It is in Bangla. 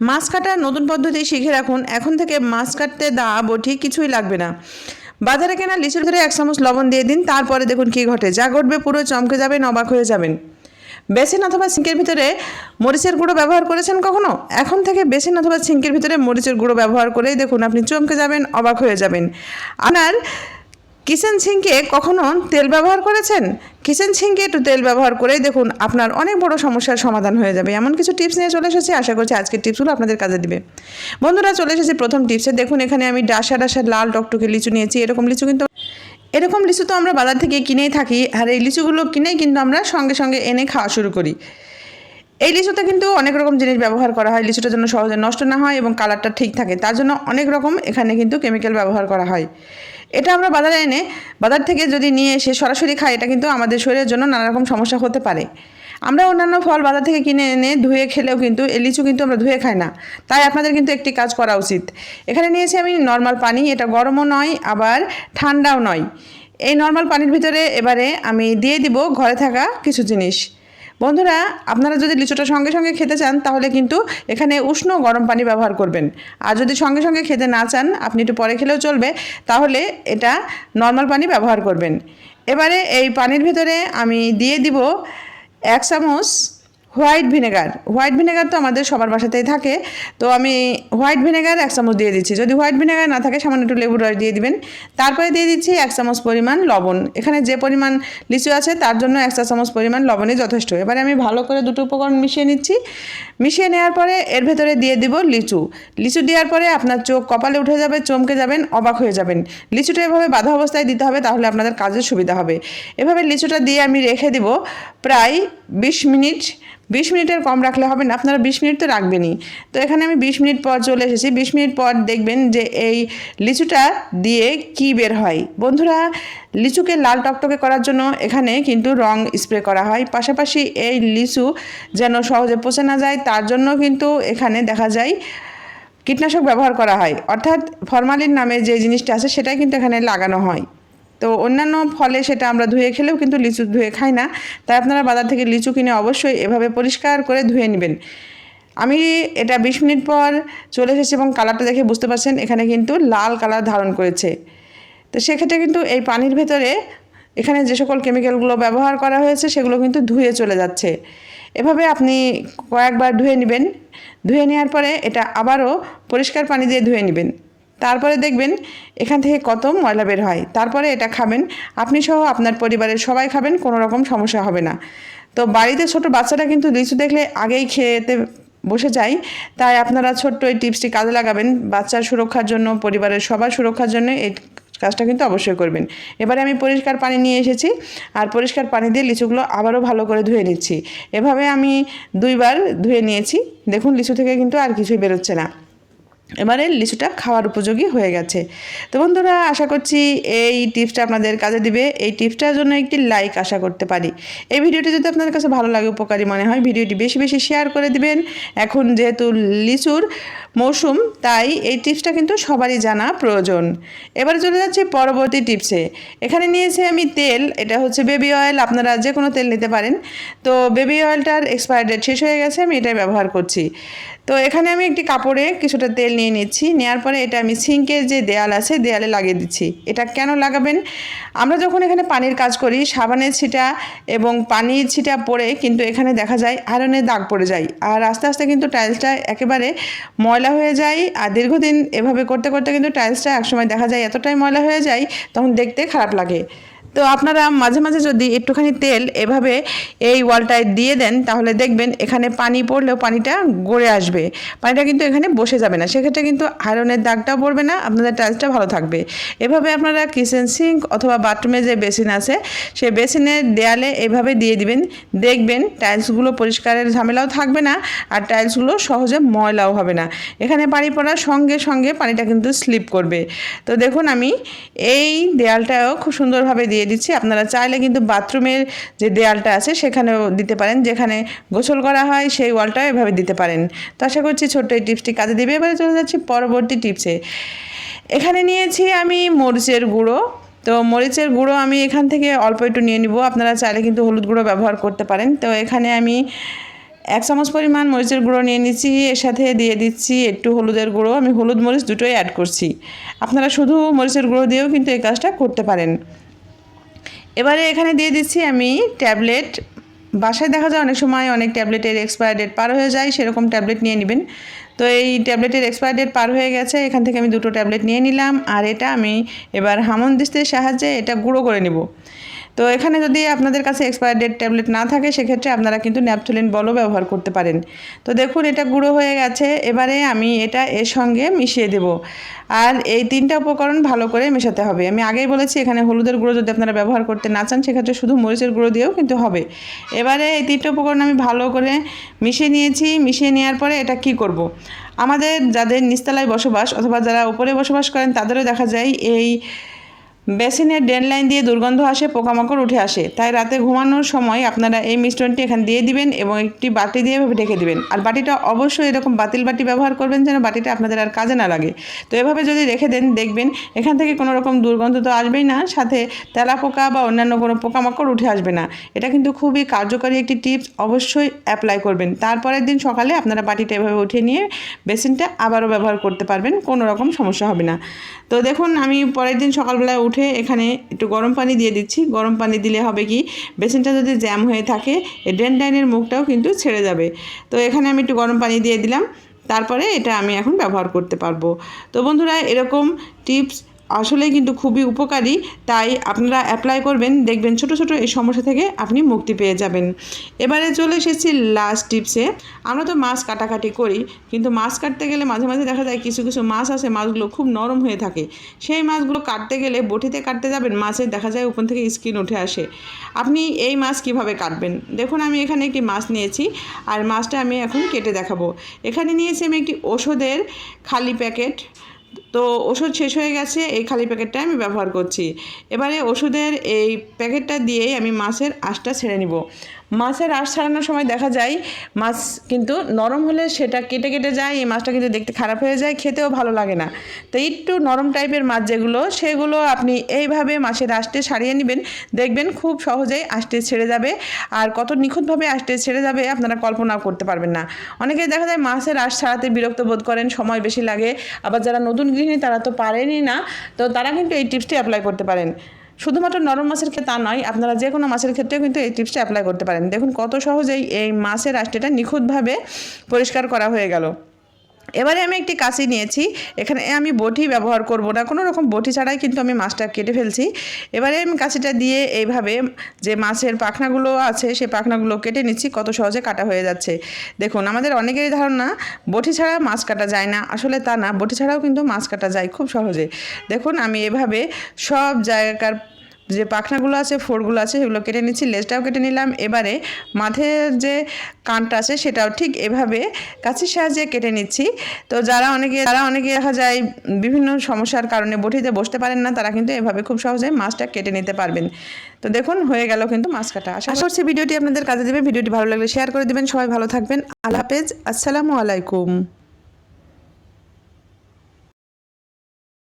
মাছ কাটার নতুন পদ্ধতি শিখে রাখুন। এখন থেকে মাছ কাটতে দা বটি কিছুই লাগবে না। বাজারে কেনা লিচুর ধরে এক চামচ লবণ দিয়ে দিন, তারপরে দেখুন কী ঘটে। যা ঘটবে পুরো চমকে যাবেন, অবাক হয়ে যাবেন। বেসিন অথবা সিঙ্কের ভিতরে মরিচের গুঁড়ো ব্যবহার করেছেন কখনো? এখন থেকে বেসিন অথবা সিঙ্কের ভিতরে মরিচের গুঁড়ো ব্যবহার করেই দেখুন, আপনি চমকে যাবেন, অবাক হয়ে যাবেন। আপনার কিচেন সিঙ্কে কখনো তেল ব্যবহার করেছেন? কিচেন সিঙ্কে একটু তেল ব্যবহার করেই দেখুন, আপনার অনেক বড় সমস্যার সমাধান হয়ে যাবে। এমন কিছু টিপস নিয়ে চলে এসেছি, আশা করছি আজকের টিপসগুলো আপনাদের কাজে দিবে। বন্ধুরা, চলে এসেছি প্রথম টিপসে। দেখুন, এখানে আমি ডাসা ডাসা লাল টকটকে লিচু নিয়েছি। এরকম লিচু কিন্তু এরকম লিচু তো আমরা বাজার থেকে কিনেই থাকি, আর এই লিচুগুলো কিনেই কিন্তু আমরা সঙ্গে সঙ্গে এনে খাওয়া শুরু করি। এই লিচুতে কিন্তু অনেক রকম জিনিস ব্যবহার করা হয়, লিচুটা যেন সহজে নষ্ট না হয় এবং কালারটা ঠিক থাকে, তার জন্য অনেক রকম এখানে কিন্তু কেমিক্যাল ব্যবহার করা হয়। এটা আমরা বাজারে এনে, বাজার থেকে যদি নিয়ে এসে সরাসরি খাই, এটা কিন্তু আমাদের শরীরের জন্য নানা রকম সমস্যা হতে পারে। আমরা অন্যান্য ফল বাজার থেকে কিনে এনে ধুয়ে খেলেও কিন্তু, এই লিচু কিন্তু আমরা ধুয়ে খাই না। তাই আপনাদের কিন্তু একটি কাজ করা উচিত। এখানে নিয়েছি আমি নর্মাল পানি, এটা গরমও নয়, আবার ঠান্ডাও নয়। এই নর্মাল পানির ভিতরে এবারে আমি দিয়ে দিব ঘরে থাকা কিছু জিনিস। বন্ধুরা, আপনারা যদি লিচুটা সঙ্গে সঙ্গে খেতে চান, তাহলে কিন্তু এখানে উষ্ণ গরম পানি ব্যবহার করবেন। আর যদি সঙ্গে সঙ্গে খেতে না চান, আপনি একটু পরে খেলেও চলবে, তাহলে এটা নর্মাল পানি ব্যবহার করবেন। এবারে এই পানির ভিতরে আমি দিয়ে দিব এক চামচ হোয়াইট ভিনেগার। হোয়াইট ভিনেগার তো আমাদের সবার বাসাতেই থাকে। তো আমি হোয়াইট ভিনেগার এক চামচ দিয়ে দিচ্ছি। যদি হোয়াইট ভিনেগার না থাকে, সামান্য একটু লেবুর রস দিয়ে দিবেন। তারপরে দিয়ে দিচ্ছি এক চামচ পরিমাণ লবণ। এখানে যে পরিমাণ লিচু আছে, তার জন্য এক চা চামচ পরিমাণ লবণই যথেষ্ট। এবারে আমি ভালো করে দুটো উপকরণ মিশিয়ে নিচ্ছি। মিশিয়ে নেওয়ার পরে এর ভেতরে দিয়ে দিব লিচু। লিচু দেওয়ার পরে আপনার চোখ কপালে উঠে যাবে, চমকে যাবেন, অবাক হয়ে যাবেন। লিচুটা এভাবে বাধা অবস্থায় দিতে হবে, তাহলে আপনাদের কাজের সুবিধা হবে। এভাবে লিচুটা দিয়ে আমি রেখে দিব প্রায় বিশ মিনিট বিশ মিনিটের কম রাখলে হবে না, আপনারা বিশ মিনিট তো রাখবেনই। তো এখানে আমি বিশ মিনিট পর চলে এসেছি, বিশ মিনিট পর দেখবেন যে এই লিচুটা দিয়ে কি বের হয়। বন্ধুরা, লিচুকে লাল টকটকে করার জন্য এখানে কিন্তু রং স্প্রে করা হয়। পাশাপাশি এই লিচু যেন সহজে পচে না যায়, তার জন্য কিন্তু এখানে দেখা যায় কীটনাশক ব্যবহার করা হয়। অর্থাৎ ফরমালিন নামে যে জিনিসটা আছে, সেটাই কিন্তু এখানে লাগানো হয়। তো অন্যান্য ফলে সেটা আমরা ধুয়ে খেলেও কিন্তু লিচু ধুয়ে খাই না। তাই আপনারা বাজার থেকে লিচু কিনে অবশ্যই এভাবে পরিষ্কার করে ধুয়ে নেবেন। আমি এটা বিশ মিনিট পর চলে এসেছি এবং কালারটা দেখে বুঝতে পারছেন, এখানে কিন্তু লাল কালার ধারণ করেছে। তো সেক্ষেত্রে কিন্তু এই পানির ভেতরে এখানে যে সকল কেমিক্যালগুলো ব্যবহার করা হয়েছে, সেগুলো কিন্তু ধুয়ে চলে যাচ্ছে। এভাবে আপনি কয়েকবার ধুয়ে নেবেন। ধুয়ে নেওয়ার পরে এটা আবারও পরিষ্কার পানি দিয়ে ধুয়ে নেবেন। তারপরে দেখবেন এখান থেকে কত ময়লা বের হয়। তারপরে এটা খাবেন। আপনি সহ আপনার পরিবারের সবাই খাবেন, কোনো রকম সমস্যা হবে না। তো বাড়িতে ছোট বাচ্চারা কিন্তু লিচু দেখলে আগেই খেতে বসে যায়। তাই আপনারা ছোট্ট এই টিপসটি কাজে লাগাবেন। বাচ্চার সুরক্ষার জন্য, পরিবারের সবার সুরক্ষার জন্য এই কাজটা কিন্তু অবশ্যই করবেন। এবারে আমি পরিষ্কার পানি নিয়ে এসেছি। আর পরিষ্কার পানি দিয়ে লিচুগুলো আবারও ভালো করে ধুয়ে নিচ্ছি। এভাবে আমি দুইবার ধুয়ে নিয়েছি। দেখুন লিচু থেকে কিন্তু আর কিছুই বেরোচ্ছে না। এবারে লিচুটা খাওয়ার উপযোগী হয়ে গেছে। তো বন্ধুরা, আশা করছি এই টিপসটা আপনাদের কাজে দিবে। এই টিপসটার জন্য একটি লাইক আশা করতে পারি। এই ভিডিওটি যদি আপনাদের কাছে ভালো লাগে, উপকারী মনে হয়, ভিডিওটি বেশি বেশি শেয়ার করে দিবেন। এখন যেহেতু লিচুর মৌসুম, তাই এই টিপসটা কিন্তু সবারই জানা প্রয়োজন। এবারে চলে যাচ্ছে পরবর্তী টিপসে। এখানে নিয়েছি আমি তেল, এটা হচ্ছে বেবি অয়েল। আপনারা যে কোনো তেল নিতে পারেন। তো বেবি অয়েলটার এক্সপায়ার ডেট শেষ হয়ে গেছে, আমি এটাই ব্যবহার করছি। তো এখানে আমি একটি কাপড়ে কিছুটা তেল নিয়ে নিচ্ছি নেওয়ার পরে এটা আমি সিঙ্কের যে দেয়াল আছে, দেয়ালে লাগিয়ে দিচ্ছি। এটা কেন লাগাবেন? আমরা যখন এখানে পানির কাজ করি, সাবানের ছিটা এবং পানির ছিটা পড়ে কিন্তু এখানে দেখা যায় আয়রনের দাগ পড়ে যায়। আর আস্তে আস্তে কিন্তু টাইলসটা একেবারে ময়লা হয়ে যায়। আর দীর্ঘদিন এভাবে করতে করতে কিন্তু টাইলসটা একসময় দেখা যায় এতটাই ময়লা হয়ে যায়, তখন দেখতে খারাপ লাগে। তো আপনারা মাঝে মাঝে যদি একটুখানি তেল এভাবে এই ওয়ালটায় দিয়ে দেন, তাহলে দেখবেন এখানে পানি পড়লেও পানিটা গড়ে আসবে। পানিটা কিন্তু এখানে বসে যাবে না। সেক্ষেত্রে কিন্তু আয়রনের দাগটাও পড়বে না, আপনাদের টাইলসটা ভালো থাকবে। এভাবে আপনারা কিচেন সিঙ্ক অথবা বাথরুমে যে বেসিন আছে, সেই বেসিনের দেয়ালে এভাবে দিয়ে দিবেন। দেখবেন টাইলসগুলো পরিষ্কারের ঝামেলাও থাকবে না আর টাইলসগুলো সহজে ময়লাও হবে না। এখানে পানি পড়ার সঙ্গে সঙ্গে পানিটা কিন্তু স্লিপ করবে। তো দেখুন আমি এই দেয়ালটাও খুব সুন্দরভাবে দিয়ে দিচ্ছি। আপনারা চাইলে কিন্তু বাথরুমের যে দেয়ালটা আছে সেখানেও দিতে পারেন। যেখানে গোসল করা হয় সেই ওয়ালটাও এভাবে দিতে পারেন। তো আশা করছি ছোট্ট এই টিপসটি কাজে দেবে। এবারে চলে যাচ্ছি পরবর্তী টিপসে। এখানে নিয়েছি আমি মরিচের গুঁড়ো। তো মরিচের গুঁড়ো আমি এখান থেকে অল্প একটু নিয়ে নিব। আপনারা চাইলে কিন্তু হলুদ গুঁড়ো ব্যবহার করতে পারেন। তো এখানে আমি এক চামচ পরিমাণ মরিচের গুঁড়ো নিয়ে নিচ্ছি। এর সাথে দিয়ে দিচ্ছি একটু হলুদের গুঁড়ো। আমি হলুদ মরিচ দুটোই অ্যাড করছি। আপনারা শুধু মরিচের গুঁড়ো দিয়েও কিন্তু এই কাজটা করতে পারেন। এবারে এখানে দিয়ে দিচ্ছি আমি ট্যাবলেট। বাসায় দেখা যায় অনেক সময় অনেক ট্যাবলেটের এক্সপায়ার ডেট পার হয়ে যায়, সেরকম ট্যাবলেট নিয়ে নেবেন। তো এই ট্যাবলেটের এক্সপায়ার ডেট পার হয়ে গেছে, এখান থেকে আমি দুটো ট্যাবলেট নিয়ে নিলাম। আর এটা আমি এবার হামন দিস্তের সাহায্যে এটা গুঁড়ো করে নেব। তো এখানে যদি আপনাদের কাছে এক্সপায়ার ডেট ট্যাবলেট না থাকে, সেক্ষেত্রে আপনারা কিন্তু ন্যাপথলিন বলও ব্যবহার করতে পারেন। তো দেখুন, এটা গুঁড়ো হয়ে গেছে। এবারে আমি এটা এর সঙ্গে মিশিয়ে দেব। আর এই তিনটা উপকরণ ভালো করে মেশাতে হবে। আমি আগেই বলেছি, এখানে হলুদের গুঁড়ো যদি আপনারা ব্যবহার করতে না চান, সেক্ষেত্রে শুধু মরিচের গুঁড়ো দিয়েও কিন্তু হবে। এবারে এই তিনটা উপকরণ আমি ভালো করে মিশিয়ে নিয়েছি। মিশিয়ে নেওয়ার পরে এটা কি করব। আমাদের যাদের নিচতলায় বসবাস অথবা যারা উপরে বসবাস করেন, তাদেরও দেখা যায় এই বেসিনের ড্রেন লাইন দিয়ে দুর্গন্ধ আসে, পোকামাকড় উঠে আসে। তাই রাতে ঘুমানোর সময় আপনারা এই মিশ্রণটি এখানে দিয়ে দিবেন এবং একটি বাটি দিয়ে ঢেকে দিবেন। আর বাটিটা অবশ্যই এরকম বাতিল বাটি ব্যবহার করবেন যেন বাটিটা আপনাদের আর কাজে না লাগে। তো এভাবে যদি রেখে দেন, দেখবেন এখান থেকে কোনো রকম দুর্গন্ধ তো আসবেই না, সাথে তেলা পোকা বা অন্যান্য কোনো পোকামাকড় উঠে আসবে না। এটা কিন্তু খুবই কার্যকরী একটি টিপস, অবশ্যই অ্যাপ্লাই করবেন। তারপরের দিন সকালে আপনারা বাটিটা এভাবে উঠিয়ে নিয়ে বেসিনটা আবারও ব্যবহার করতে পারবেন, কোনো রকম সমস্যা হবে না। তো দেখুন, আমি পরের দিন সকালবেলায় উঠে এখানে একটু গরম পানি দিয়ে দিচ্ছি। গরম পানি দিলে হবে কি? বেসনটা যদি জ্যাম হয়ে থাকে ড্রেন মুখটাও কিন্তু ছেড়ে যাবে। তো এখানে আমি একটু গরম পানি দিয়ে দিলাম। তারপরে এটা আমি এখন ব্যবহার করতে পারব। তো বন্ধুরা, এরকম টিপস আসলেই কিন্তু খুবই উপকারী। তাই আপনারা অ্যাপ্লাই করবেন, দেখবেন ছোট ছোট এই সমস্যা থেকে আপনি মুক্তি পেয়ে যাবেন। এবারে চলে এসেছি লাস্ট টিপসে আমরা তো মাছ কাটাকাটি করি, কিন্তু মাছ কাটতে গেলে মাঝে মাঝে দেখা যায় কিছু কিছু মাছ আছে, মাছগুলো খুব নরম হয়ে থাকে। সেই মাছগুলো কাটতে গেলে বটিতে কাটতে যাবেন মাছের দেখা যায় উপর থেকে স্কিন উঠে আসে। আপনি এই মাছ কীভাবে কাটবেন? দেখুন, আমি এখানে একটি মাছ নিয়েছি, আর মাছটা আমি এখন কেটে দেখাবো। এখানে নিয়েছি আমি একটি ওষুধের খালি প্যাকেট তো ওষুধ শেষ হয়ে গেছে, এই খালি প্যাকেটটা আমি ব্যবহার করছি। এবারে ওষুধের এই প্যাকেটটা দিয়েই আমি মাছের আঁশটা ছেড়ে নিব। মাছের আঁশ ছাড়ানোর সময় দেখা যায় মাছ কিন্তু নরম হলে সেটা কেটে কেটে যায়, এই মাছটা কিন্তু দেখতে খারাপ হয়ে যায়, খেতেও ভালো লাগে না। তো একটু নরম টাইপের মাছ যেগুলো, সেগুলো আপনি এইভাবে মাছের আঁশটে সারিয়ে নেবেন, দেখবেন খুব সহজেই আঁশটে ছেড়ে যাবে। আর কত নিখুঁতভাবে আঁশটে ছেড়ে যাবে আপনারা কল্পনাও করতে পারবেন না। অনেকেই দেখা যায় মাছের আঁশ ছাড়াতে বিরক্ত বোধ করেন, সময় বেশি লাগে। আবার যারা নতুন গৃহিণী তারা তো পারেনই না। তো তারা কিন্তু এই টিপসটি অ্যাপ্লাই করতে পারেন। শুধুমাত্র নরম মাছের ক্ষেত্রে তা নয়, আপনারা যে কোনো মাছের ক্ষেত্রেও কিন্তু এই টিপসটা অ্যাপ্লাই করতে পারেন। দেখুন কত সহজেই এই মাছের আষ্টেটা নিখুঁতভাবে পরিষ্কার করা হয়ে গেল। এবারে আমি একটি কাঁচি নিয়েছি। এখানে আমি বটি ব্যবহার করব না। কোনো রকম বটি ছাড়াই কিন্তু আমি মাছটা কেটে ফেলছি। এবারে আমি কাঁচিটা দিয়ে এইভাবে যে মাছের পাখনাগুলো আছে সেই পাখনাগুলো কেটে নিচ্ছি। কত সহজে কাটা হয়ে যাচ্ছে। দেখুন, আমাদের অনেকেরই ধারণা, বটি ছাড়া মাছ কাটা যায় না। আসলে তা না, বটি ছাড়াও কিন্তু মাছ কাটা যায় খুব সহজে। দেখুন, আমি এভাবে সব জায়গাকার যে পাখনাগুলো আছে ফোরগুলো আছে সেগুলো কেটে নিচ্ছি। লেজটাও কেটে নিলাম। এবারে মাথের যে কানটা আছে সেটাও ঠিক এভাবে কাছির সাহায্যে কেটে নিচ্ছি। তো যারা অনেকে যারা অনেকে দেখা যায় বিভিন্ন সমস্যার কারণে বটিতে বসতে পারেন না তারা কিন্তু এভাবে খুব সহজে মাছটা কেটে নিতে পারবেন। তো দেখুন হয়ে গেল কিন্তু মাছ কাটা। আশা করছি ভিডিওটি আপনাদের কাজে দেবে। ভিডিওটি ভালো লাগলে শেয়ার করে দেবেন। সবাই ভালো থাকবেন। আল্লাহ হাফেজ। আসসালামু আলাইকুম।